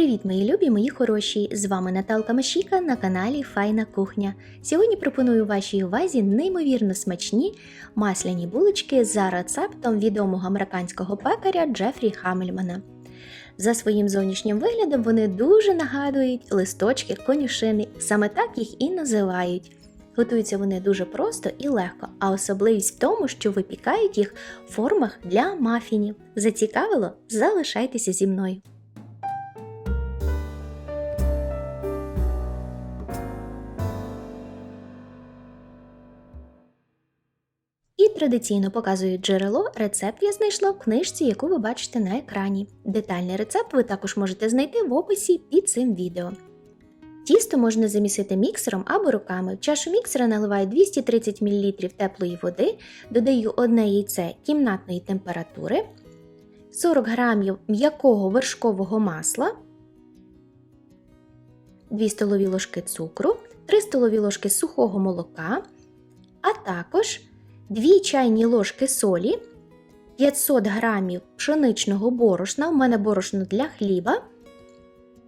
Привіт, мої любі, мої хороші! З вами Наталка Машіка на каналі Файна Кухня. Сьогодні пропоную вашій увазі неймовірно смачні масляні булочки за рецептом відомого американського пекаря Джефрі Хамельмана. За своїм зовнішнім виглядом вони дуже нагадують листочки конюшини, саме так їх і називають. Готуються вони дуже просто і легко, а особливість в тому, що випікають їх в формах для мафінів. Зацікавило? Залишайтеся зі мною. І традиційно показую джерело. Рецепт я знайшла в книжці, яку ви бачите на екрані. Детальний рецепт ви також можете знайти в описі під цим відео. Тісто можна замісити міксером або руками. В чашу міксера наливаю 230 мл теплої води, додаю одне яйце кімнатної температури, 40 г м'якого вершкового масла, 2 столові ложки цукру, 3 столові ложки сухого молока, а також 2 чайні ложки солі, 500 г пшеничного борошна, у мене борошно для хліба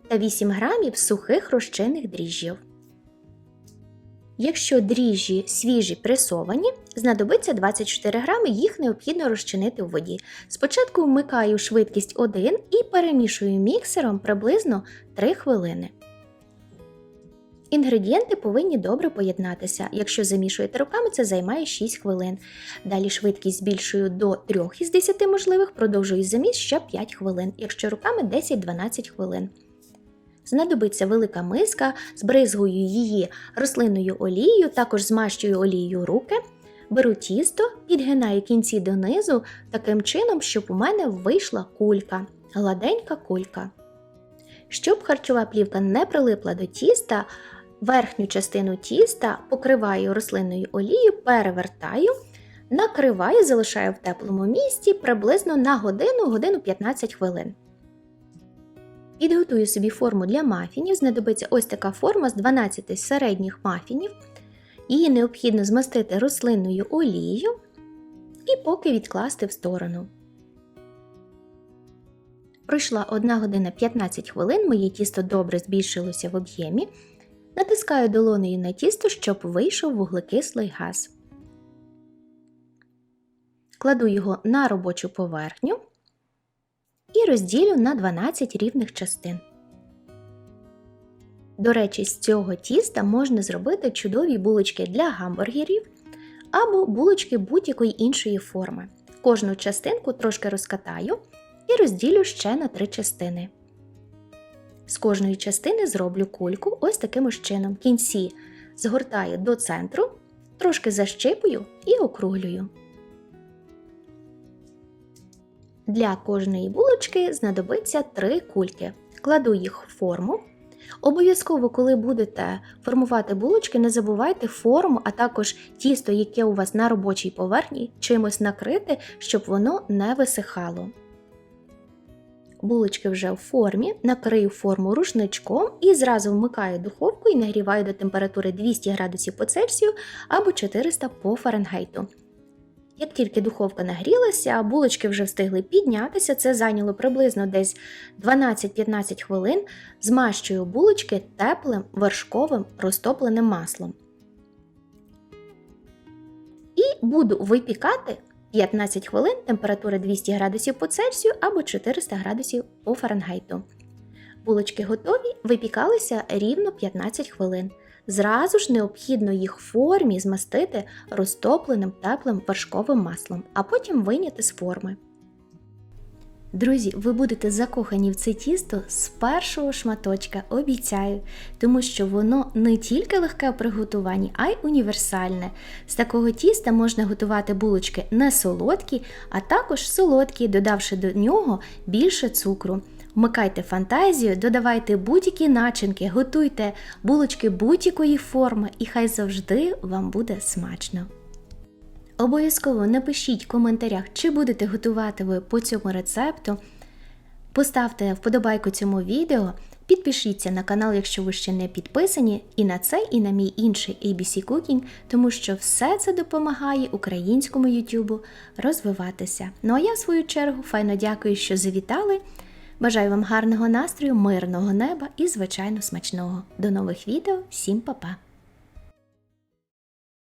та 8 грамів сухих розчинних дріжджів. Якщо дріжджі свіжі пресовані, знадобиться 24 грами, їх необхідно розчинити у воді. Спочатку вмикаю швидкість 1 і перемішую міксером приблизно 3 хвилини. Інгредієнти повинні добре поєднатися. Якщо замішуєте руками, це займає 6 хвилин. Далі швидкість збільшую до 3 із 10 можливих, продовжую заміс ще 5 хвилин, якщо руками 10-12 хвилин. Знадобиться велика миска, збризгую її рослинною олією, також змащую олією руки. Беру тісто, підгинаю кінці донизу таким чином, щоб у мене вийшла кулька, гладенька кулька. Щоб харчова плівка не прилипла до тіста, верхню частину тіста покриваю рослинною олією, перевертаю, накриваю, залишаю в теплому місці приблизно на годину, годину 15 хвилин. Підготую собі форму для мафінів. Знадобиться ось така форма з 12 середніх мафінів. Її необхідно змастити рослинною олією і поки відкласти в сторону. Пройшла 1 година 15 хвилин, моє тісто добре збільшилося в об'ємі. Натискаю долонею на тісто, щоб вийшов вуглекислий газ. Кладу його на робочу поверхню і розділю на 12 рівних частин. До речі, з цього тіста можна зробити чудові булочки для гамбургерів або булочки будь-якої іншої форми. Кожну частинку трошки розкатаю і розділю ще на три частини. З кожної частини зроблю кульку ось таким ось чином. Кінці згортаю до центру, трошки защипую і округлюю. Для кожної булочки знадобиться три кульки. Кладу їх в форму. Обов'язково, коли будете формувати булочки, не забувайте форму, а також тісто, яке у вас на робочій поверхні, чимось накрити, щоб воно не висихало. Булочки вже в формі, накрию форму рушничком і зразу вмикаю духовку і нагріваю до температури 200 градусів по Цельсію або 400 по Фаренгейту. Як тільки духовка нагрілася, булочки вже встигли піднятися, це зайняло приблизно десь 12-15 хвилин, змащую булочки теплим вершковим розтопленим маслом. І буду випікати 15 хвилин температура 200 градусів по Цельсію або 400 градусів по Фаренгейту. Булочки готові, випікалися рівно 15 хвилин. Зразу ж необхідно їх в формі змастити розтопленим теплим вершковим маслом, а потім вийняти з форми. Друзі, ви будете закохані в це тісто з першого шматочка, обіцяю, тому що воно не тільки легке в приготуванні, а й універсальне. З такого тіста можна готувати булочки не солодкі, а також солодкі, додавши до нього більше цукру. Вмикайте фантазію, додавайте будь-які начинки, готуйте булочки будь-якої форми, і хай завжди вам буде смачно. Обов'язково напишіть в коментарях, чи будете готувати ви по цьому рецепту. Поставте вподобайку цьому відео, підпишіться на канал, якщо ви ще не підписані, і на цей, і на мій інший ABC Cooking, тому що все це допомагає українському YouTube розвиватися. Ну а я, в свою чергу, файно дякую, що завітали. Бажаю вам гарного настрою, мирного неба і, звичайно, смачного. До нових відео. Всім па-па!